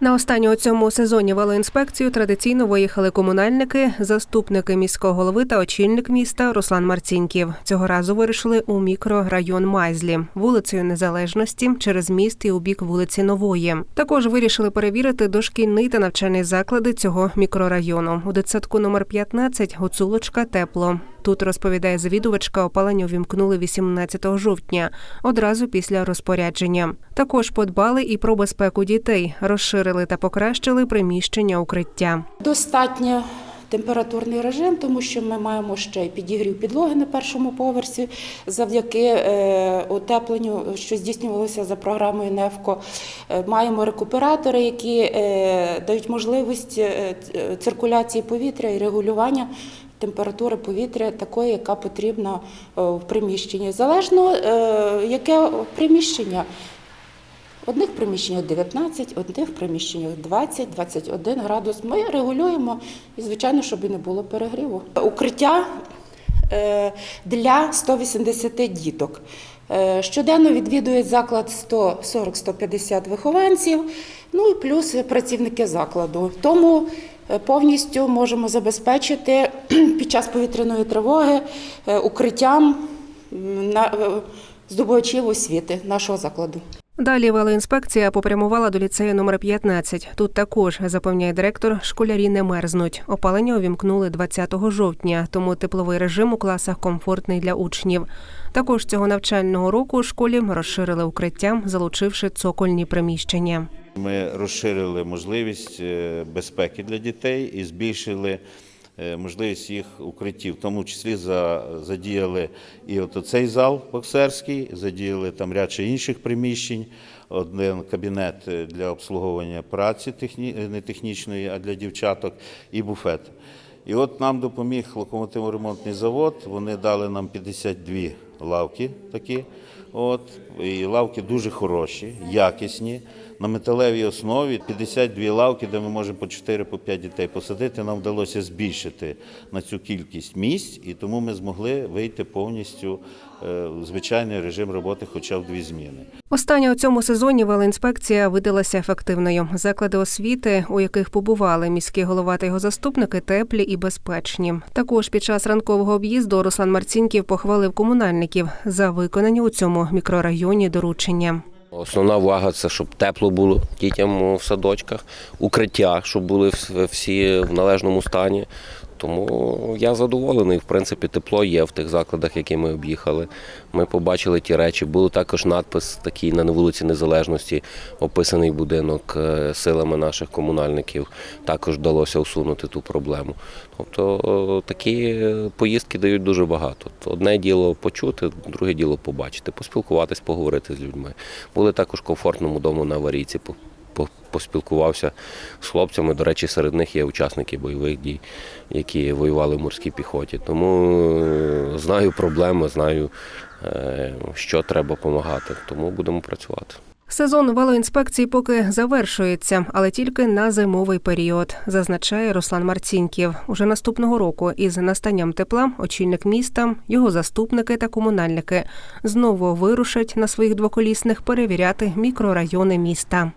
На останню у цьому сезоні велоінспекцію традиційно виїхали комунальники, заступники міського голови та очільник міста Руслан Марціньків. Цього разу вирішили у мікрорайон Майзлі, вулицею Незалежності через міст і у бік вулиці Нової. Також вирішили перевірити дошкільний та навчальний заклади цього мікрорайону. У дитсадку номер 15 Гуцулочка тепло. Тут розповідає завідувачка, опалення увімкнули 18 жовтня, одразу після розпорядження. Також подбали і про безпеку дітей, розширили та покращили приміщення укриття. Достатньо температурний режим, тому що ми маємо ще й підігрів підлоги на першому поверсі завдяки е, утепленню, що здійснювалося за програмою НЕФКО. Е, Маємо рекуператори, які е, дають можливість е, циркуляції повітря і регулювання. Температури повітря такої, яка потрібна е, в приміщенні. Залежно е, яке приміщення. Одних приміщеннях 19, в одних приміщеннях 20, 21 градус. Ми регулюємо і, звичайно, щоб і не було перегріву. Укриття е, для 180 діток. Щоденно відвідують заклад 140-150 вихованців, ну і плюс працівники закладу. Тому повністю можемо забезпечити під час повітряної тривоги е, укриттям е, здобувачів освіти нашого закладу. Далі велоінспекція попрямувала до ліцею номер 15. Тут також запевняє директор, школярі не мерзнуть. Опалення увімкнули 20 жовтня, тому тепловий режим у класах комфортний для учнів. Також цього навчального року школі розширили укриття, залучивши цокольні приміщення. Ми розширили можливість е, безпеки для дітей і збільшили е, можливість їх укриттів. В тому числі за- задіяли і от цей зал боксерський, задіяли там ряд ще інших приміщень. Один кабінет е, для обслуговування праці техні... не технічної, а для дівчаток, і буфет. І от нам допоміг локомотиво-ремонтний завод. Вони дали нам 52 лавки такі. От, і лавки дуже хороші, якісні. На металевій основі 52 лавки, де ми можемо по 4 по 5 дітей посадити. Нам вдалося збільшити на цю кількість місць, і тому ми змогли вийти повністю е, в звичайний режим роботи, хоча в дві зміни. Останнє у цьому сезоні велоінспекція видалася ефективною. Заклади освіти, у яких побували міський голова та його заступники, теплі і безпечні. Також під час ранкового об'їзду Руслан Марцінків похвалив комунальників за виконані у цьому мікрорайоні доручення. Основна увага це щоб тепло було дітям в садочках, укриття, щоб були всі в належному стані. Тому я задоволений. В принципі, тепло є в тих закладах, які ми об'їхали. Ми побачили ті речі. Був також надпис такий на вулиці Незалежності, описаний будинок е, силами наших комунальників. Також вдалося усунути ту проблему. Тобто такі поїздки дають дуже багато. Одне діло почути, друге діло побачити, поспілкуватись, поговорити з людьми. Були також в комфортному дому на аварійці. По- по- Поспілкувався з хлопцями. До речі, серед них є учасники бойових дій, які воювали в морській піхоті. Тому е, знаю проблеми, знаю, е, що треба допомагати. Тому будемо працювати. Сезон велоінспекції поки завершується, але тільки на зимовий період, зазначає Руслан Марцінків. Уже наступного року із настанням тепла очільник міста, його заступники та комунальники знову вирушать на своїх двоколісних перевіряти мікрорайони міста.